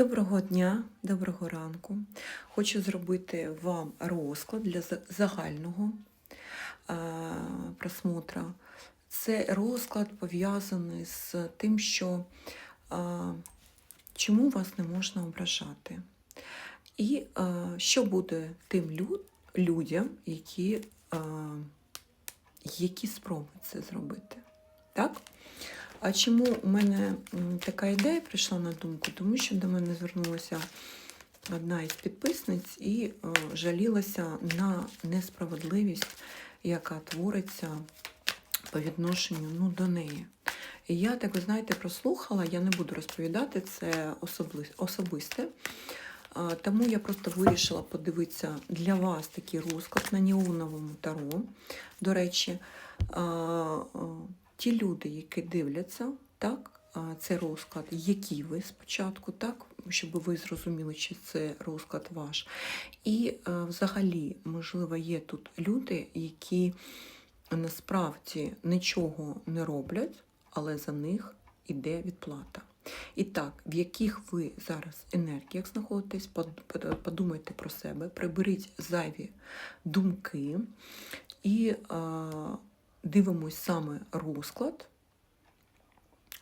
Доброго дня, доброго ранку. Хочу зробити вам розклад для загального просмотра. Це розклад пов'язаний з тим, що чому вас не можна ображати. І що буде тим лю- людям, які, які спробують це зробити. Так? А чому у мене така ідея прийшла на думку? Тому що до мене звернулася одна із підписниць і е, жалілася на несправедливість, яка твориться по відношенню ну, до неї. І я, так ви знаєте, прослухала, я не буду розповідати це особисте. Тому я просто вирішила подивитися для вас такий розклад на неоновому таро. До речі, ті люди, які дивляться, так, це розклад, які ви спочатку, так, щоб ви зрозуміли, чи це розклад ваш. І взагалі, можливо, є тут люди, які насправді нічого не роблять, але за них іде відплата. І так, в яких ви зараз енергіях знаходитесь, под- под- подумайте про себе, приберіть зайві думки і дивимось саме розклад.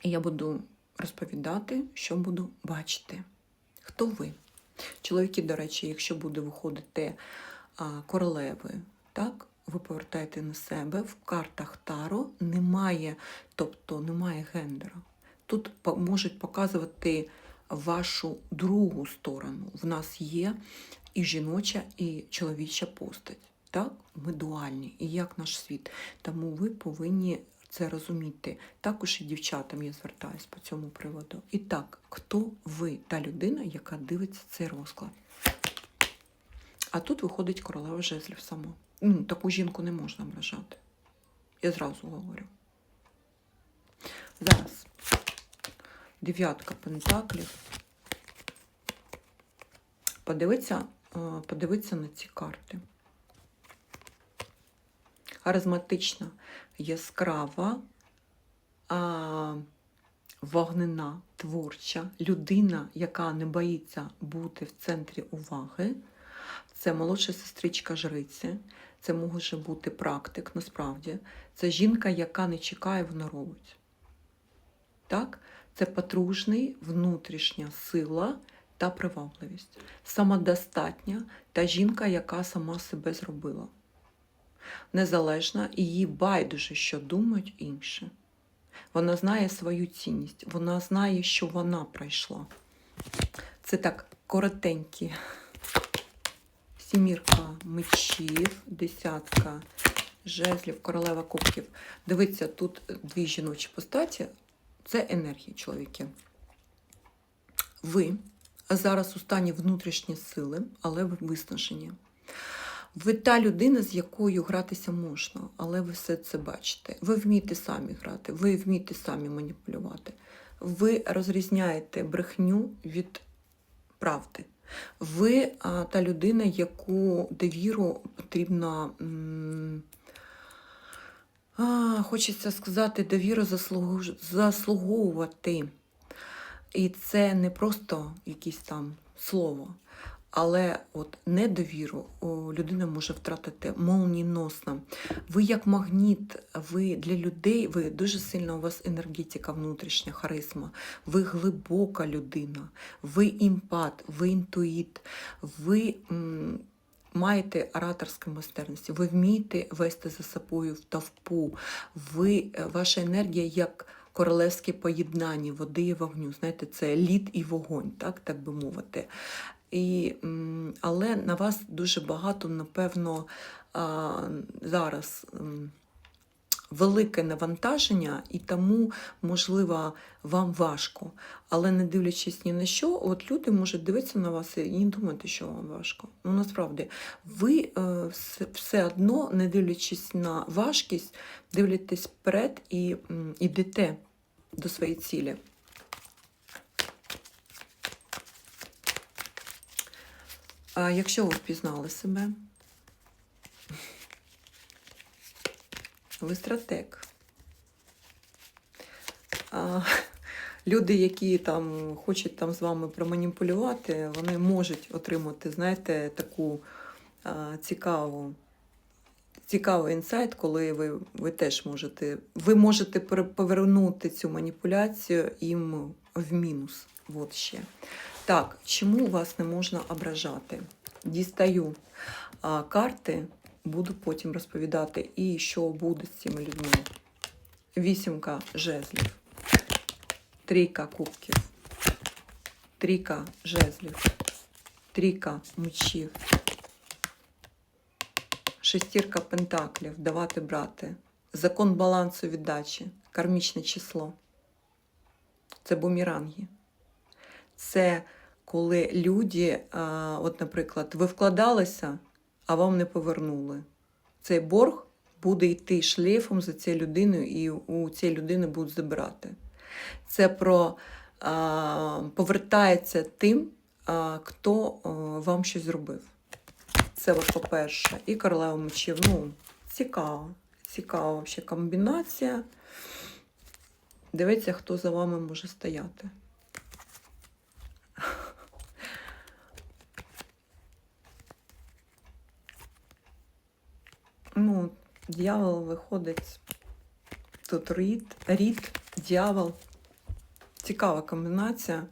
І я буду розповідати, що буду бачити. Хто ви? Чоловіки, до речі, якщо буде виходити королеви, так, ви повертаєте на себе. В картах Таро немає, тобто немає гендера. Тут можуть показувати вашу другу сторону. В нас є і жіноча, і чоловіча постать. Так? Ми дуальні, і як наш світ. Тому ви повинні це розуміти. Також і дівчатам я звертаюсь по цьому приводу. І так, хто ви, та людина, яка дивиться цей розклад? А тут виходить королева жезлів сама. Ну, таку жінку не можна ображати. Я зразу говорю. Зараз. Дев'ятка пентаклів. Подивіться, е, подивіться на ці карти. Харизматична, яскрава, а, вогнена, творча, людина, яка не боїться бути в центрі уваги. Це молодша сестричка жриці, це може бути практик, насправді. Це жінка, яка не чекає, вона робить. Так? Це потружний, внутрішня сила та привабливість. Самодостатня та жінка, яка сама себе зробила. Незалежна і їй байдуже, що думають інші. Вона знає свою цінність, вона знає, що вона пройшла. Це так коротенькі. Сімірка мечів, десятка жезлів, королева кубків. Дивіться, тут дві жіночі постаті. Це енергії, чоловіки. Ви зараз у стані внутрішньої сили, але ви виснажені. Ви та людина, з якою гратися можна, але ви все це бачите. Ви вмієте самі грати, ви вмієте самі маніпулювати. Ви розрізняєте брехню від правди. Ви а, та людина, яку довіру потрібно. м, а, хочеться сказати, довіру заслуговувати. І це не просто якесь там слово, але от недовіру людина може втратити молніносно. Ви як магніт, ви для людей, ви дуже сильна у вас енергетика внутрішня, харизма, ви глибока людина, ви імпат, ви інтуїт, ви м, маєте ораторську майстерність, ви вмієте вести за собою в тавпу, ви, е, ваша енергія як королевське поєднання води і вогню. Знаєте, це лід і вогонь, так, так би мовити. І, але на вас дуже багато, напевно, зараз велике навантаження, і тому, можливо, вам важко. Але не дивлячись ні на що, от люди можуть дивитися на вас і не думати, що вам важко. Ну насправді, ви е, все, одно, не дивлячись на важкість, дивитесь вперед і м, ідете до своєї цілі. Якщо ви впізнали себе, ви стратег. Люди, які там хочуть там з вами проманіпулювати, вони можуть отримати, знаєте, таку а, цікаву. Цікавий інсайт, коли ви, ви теж можете, ви можете повернути цю маніпуляцію їм в мінус. От ще. Так, чому вас не можна ображати? Дістаю а, карти, буду потім розповідати, і що буде з цими людьми. Вісімка жезлів, трійка кубків, трійка жезлів, трійка мечів, шестірка пентаклів, давати брати, закон балансу віддачі, кармічне число. Це бумеранги. Це коли люди, от, наприклад, ви вкладалися, а вам не повернули. Цей борг буде йти шлейфом за цією людиною, і у цієї людини будуть забирати. Це про а, повертається тим, а, хто а, вам щось зробив. Це, от, по-перше, і королева мечів. Ну, цікаво. Цікава вообще комбінація. Дивіться, хто за вами може стояти. Ну, дьявол виходить. Тут рід, рід, дьявол. Цікава комбінація.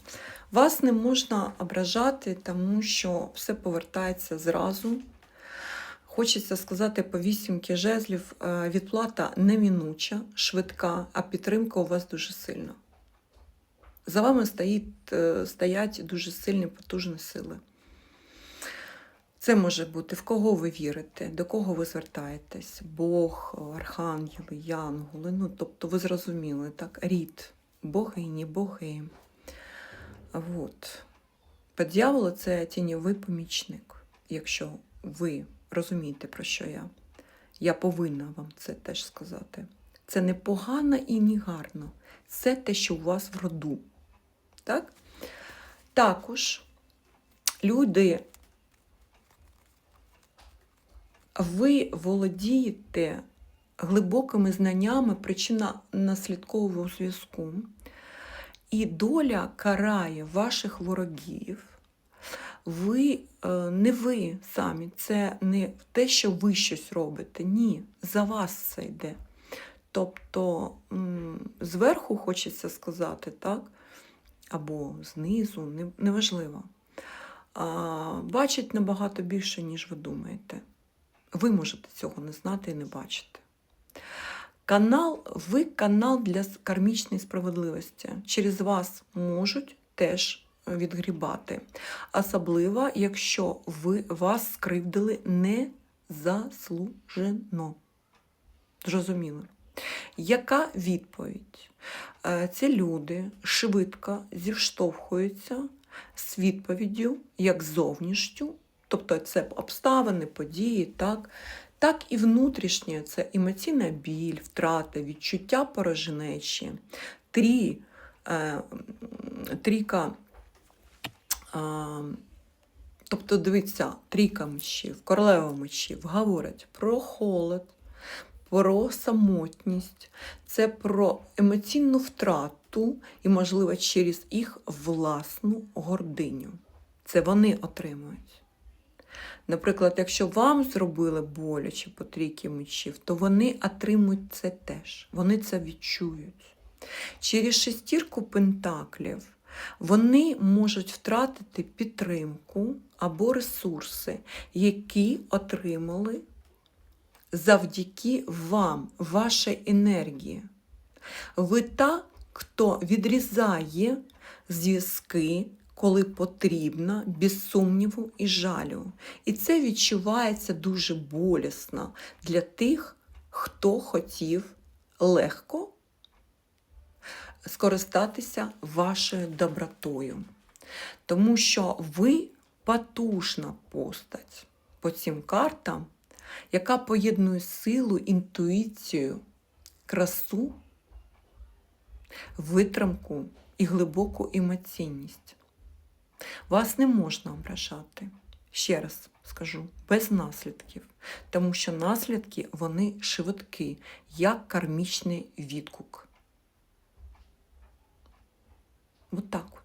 Вас не можна ображати, тому що все повертається зразу. Хочеться сказати по вісімки жезлів, е, відплата немінуча, швидка, а підтримка у вас дуже сильна. За вами стоїть, е, стоять дуже сильні потужні сили. Це може бути в кого ви вірите, до кого ви звертаєтесь, Бог, архангели, янголи. Ну, тобто ви зрозуміли, так? Рід, богині, боги. От. По дьяволу це тіньовий помічник, якщо ви розумієте, про що я. Я повинна вам це теж сказати. Це не погано і не гарно. Це те, що у вас в роду. Так? Також люди, ви володієте глибокими знаннями причинно-наслідкового зв'язку, і доля карає ваших ворогів. Ви е, не ви самі, це не те, що ви щось робите. Ні, за вас це йде. Тобто зверху хочеться сказати, так? Або знизу, неважливо. Бачить набагато більше, ніж ви думаєте. Ви можете цього не знати і не бачити. Канал, ви канал для кармічної справедливості. Через вас можуть теж відгрібати. Особливо, якщо ви вас скривдили незаслужено. Зрозуміло. Яка відповідь? Е, Ці люди швидко зіштовхуються з відповіддю як зовнішню, тобто це обставини, події, так, так і внутрішнє це емоційна біль, втрата, відчуття порожнечі. Трі, е, трійка, е, тобто дивіться, трійка мечів, королева мечів говорять про холод, про самотність, це про емоційну втрату і, можливо, через їх власну гординю. Це вони отримують. Наприклад, якщо вам зробили боляче по трійки мечів, то вони отримують це теж. Вони це відчують. Через шестірку пентаклів вони можуть втратити підтримку або ресурси, які отримали завдяки вам, вашій енергії. Ви та, хто відрізає зв'язки, коли потрібно, без сумніву і жалю. І це відчувається дуже болісно для тих, хто хотів легко скористатися вашою добротою. Тому що ви потужна постать по цим картам, яка поєднує силу, інтуїцію, красу, витримку і глибоку емоційність. Вас не можна ображати. Ще раз скажу, без наслідків, тому що наслідки вони швидкі, як кармічний відгук. От так от.